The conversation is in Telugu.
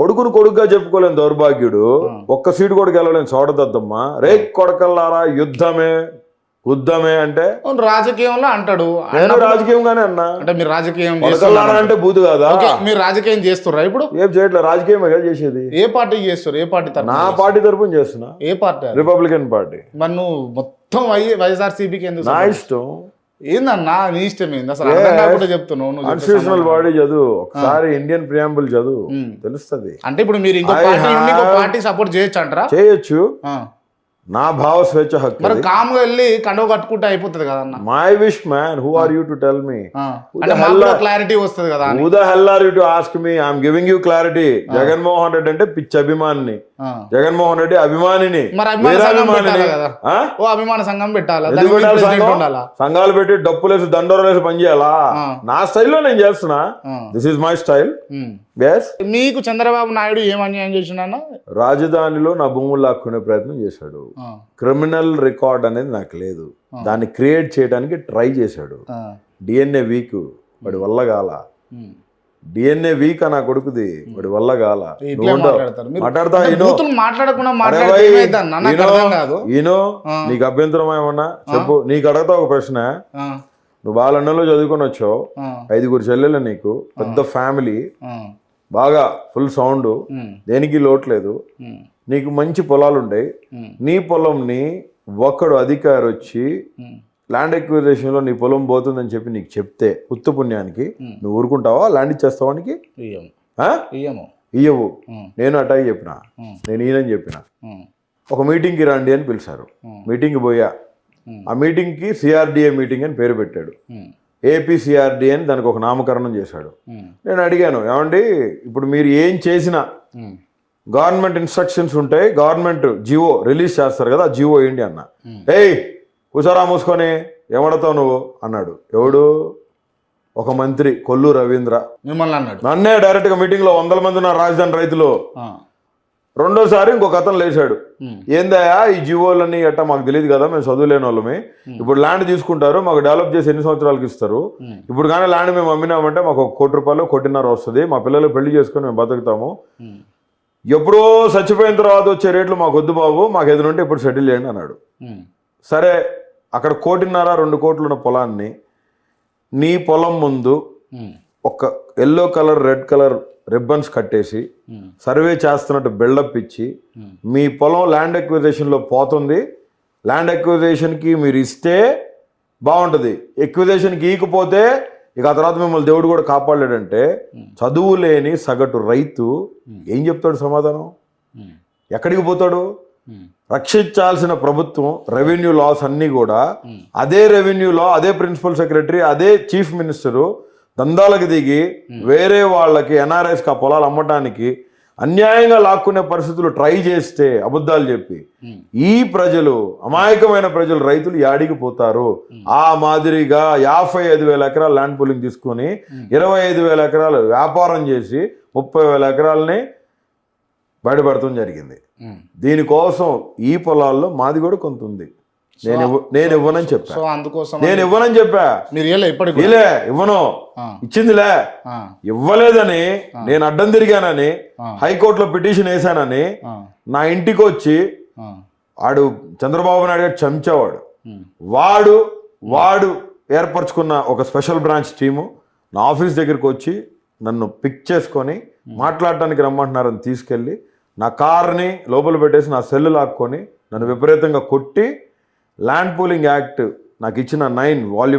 కొడుకును కొడుకుగా చెప్పుకోలేని దౌర్భాగ్యుడు ఒక్క సీటు కూడా గెలవలేని చోటదద్దమ్మా రే కొడకల్లారా యుద్ధమే యుద్ధమే అంటే? రాజకీయంలో అంటాడు. నేను రాజకీయంగానే అన్నా. అంటే మీరు రాజకీయం చేస్తున్నారు? అంటే బూతు కాదా? మీరు రాజకీయం చేస్తుర్రా ఇప్పుడు? ఏం చేయట్లేదు రాజకీయమే కదా చేసేది. ఏ పార్టీకి చేస్తారు? ఏ పార్టీ తరఫున నా పార్టీ తరపున చేస్తున్నా. ఏ పార్టీ? Republican party. మరి నువ్వు మొత్తం వైఎస్ఆర్సీపీకి ఎందుకు నా? ఇష్టం ఏందన్నా? నీ ఇష్టం ఏంది? అసలు అర్థం కాకుండా చెప్తున్నావు నువ్వు కాన్స్టిట్యూషనల్ బాడీ చదువు. ఒకసారి ఇండియన్ ప్రియాంబుల్ చదువు. తెలుస్తుంది. అంటే ఇప్పుడు మీరు ఇంకో పార్టీ సపోర్ట్ చేయొచ్చు అంటారా? చేయొచ్చు. నా భావ స్వేచ్ఛ హక్కు మరి కామ్గా వెళ్ళి కండవ కట్టుకుంటే అయిపోతుంది కదా అన్న. My wish man who are you to tell me clarity వస్తుంది కదా who the hell are you to ask me I'm giving you clarity Jaganmohan Reddy అంటే పిచ్చి అభిమానిని. జగన్మోహన్ రెడ్డి అభిమానిని. అభిమాన సంఘం పెట్టాలి సంఘాలు పెట్టి డప్పులేసి దండోరలేసి పని చేయాలా ఆ. నా స్టైల్లో నేను చేస్తున్నా. దిస్ ఇస్ మై స్టైల్ మీకు చంద్రబాబు నాయుడు ఏం అన్యాయం రాజధానిలో నా భూములు లాక్కునే ప్రయత్నం చేశాడు. క్రిమినల్ రికార్డ్ అనేది నాకు లేదు. దాన్ని క్రియేట్ చేయడానికి ట్రై చేశాడు. డిఎన్ఏ వీక్ వాడి వల్ల కాల. డిఎన్ఏ వీక్ నా కొడుకుది వాడి వల్ల అంటే ఈనో నాకు అభ్యంతరం ఏమన్నా? చెప్పు. నీకు అడగతా ఒక ప్రశ్న. నువ్వు లండన్లో చదువుకొని వచ్చావు. ఐదుగురు చెల్లెలు నీకు. పెద్ద ఫ్యామిలీ బాగా ఫుల్ సౌండ్. దేనికి లోట్లేదు. నీకు మంచి పొలాలు నీ పొలంని ఒకడు అధికారి వచ్చి. ల్యాండ్ ఎక్విజేషన్లో నీ పొలం పోతుందని చెప్పి నీకు చెప్తే ఉత్తు పుణ్యానికి. నువ్వు ఊరుకుంటావా? ల్యాండ్ ఇచ్చేస్తావా నీకు? ఇయ్యము. ఆ? ఇయ్యము. ఇయ్యవు. నేను అటాయి చెప్పిన. నేను ఈయనని చెప్పిన. ఒక మీటింగ్కి రండి అని పిలిచారు. మీటింగ్కి పోయా. ఆ మీటింగ్కి సిఆర్డిఏ మీటింగ్ అని పేరు పెట్టాడు. ఉమ్, ఏపీ సిఆర్డిఏ అని దానికి ఒక నామకరణం చేశాడు. ఉమ్, నేను అడిగాను ఏమండి ఇప్పుడు మీరు ఏం చేసినా ఉమ్, గవర్నమెంట్ ఇన్స్ట్రక్షన్స్ ఉంటాయి గవర్నమెంట్ జివో రిలీజ్ చేస్తారు కదా జివో ఏంటి అన్న. Hmm. ఏయ్ కూసారా మూసుకొని ఏమడతావు నువ్వు? అన్నాడు. ఎవడు? ఒక మంత్రి కొల్లు రవీంద్ర. మిమ్మల్ని అన్నాడు. నన్నే డైరెక్ట్గా మీటింగ్లో వందల మంది ఉన్నారు రాజధాని రైతులు. రెండోసారి ఇంకొక అతను లేచాడు. ఏందయ్యా ఈ జీవోలన్నీ ఎట్టా మాకు తెలియదు కదా మేము చదువులేని వాళ్ళమే ఇప్పుడు ల్యాండ్ తీసుకుంటారు మాకు డెవలప్ చేసి ఎన్ని సంవత్సరాలకి ఇస్తారు? ఇప్పుడు కానీ ల్యాండ్ మేము అమ్మినామంటే మాకు ఒక కోటి రూపాయలు కోటిన్నర వస్తుంది. మా పిల్లలు పెళ్ళి చేసుకొని మేము బతుకుతాము. ఎప్పుడో చచ్చిపోయిన తర్వాత వచ్చే రేట్లు మాకు వద్దు బాబు మాకు ఎదురుంటే ఇప్పుడు సెటిల్ చేయండి అన్నాడు. సరే అక్కడ కోటిన్నర రెండు కోట్లు ఉన్న పొలాన్ని నీ పొలం ముందు ఒక yellow colour red colour ribbons కట్టేసి ఉమ్, సర్వే చేస్తున్నట్టు బిల్డప్ ఇచ్చి ఉమ్, మీ పొలం ల్యాండ్ ఎక్విజేషన్లో పోతుంది. ల్యాండ్ ఎక్విజేషన్కి మీరు ఇస్తే బాగుంటుంది. ఎక్విజేషన్కి ఈకపోతే ఇక ఆ తర్వాత మిమ్మల్ని దేవుడు కూడా కాపాడలేడంటే చదువు లేని సగటు రైతు ఏం చెప్తాడు సమాధానం? ఎక్కడికి పోతాడు? రక్షించాల్సిన ప్రభుత్వం రెవెన్యూ లాస్ అన్నీ కూడా అదే రెవెన్యూ లా అదే ప్రిన్సిపల్ సెక్రటరీ అదే చీఫ్ మినిస్టరు దందాలకు దిగి వేరే వాళ్ళకి ఎన్ఆర్ఎస్కి ఆ పొలాలు అమ్మటానికి అన్యాయంగా లాక్కునే పరిస్థితులు ట్రై చేస్తే అబద్ధాలు చెప్పి. ఈ ప్రజలు అమాయకమైన ప్రజలు రైతులు యాడికి పోతారు. ఆ మాదిరిగా యాభై ఐదు వేల ఎకరాల ల్యాండ్ పూలింగ్ తీసుకొని ఇరవై ఐదు వేల ఎకరాలు వ్యాపారం చేసి ముప్పై వేల ఎకరాలని బయటపడటం జరిగింది. దీనికోసం ఈ పొలాల్లో మాది కూడా కొంత ఉంది. నేను నేను ఇవ్వనని చెప్పా. సో అందుకోసం నేను ఇవ్వనని చెప్పా. మీరు ఇప్పటికి? ఇలే ఇవ్వను. ఇచ్చిందిలే. ఇవ్వలేదని నేను అడ్డం తిరిగానని. హైకోర్టులో పిటిషన్ వేశానని నా ఇంటికి వచ్చి ఆ, వాడు చంద్రబాబు నాయుడు గారు చంచేవాడు. వాడు వాడు ఏర్పరచుకున్న ఒక స్పెషల్ బ్రాంచ్ టీము నా ఆఫీస్ దగ్గరికి వచ్చి నన్ను పిక్ చేసుకొని మాట్లాడటానికి రమ్మంటున్నారని తీసుకెళ్ళి నా కార్ని లోపల పెట్టేసి నా సెల్ లాక్కొని నన్ను విపరీతంగా కొట్టి ల్యాండ్ పూలింగ్ యాక్ట్ నాకు ఇచ్చిన నైన్ వాల్యూమ్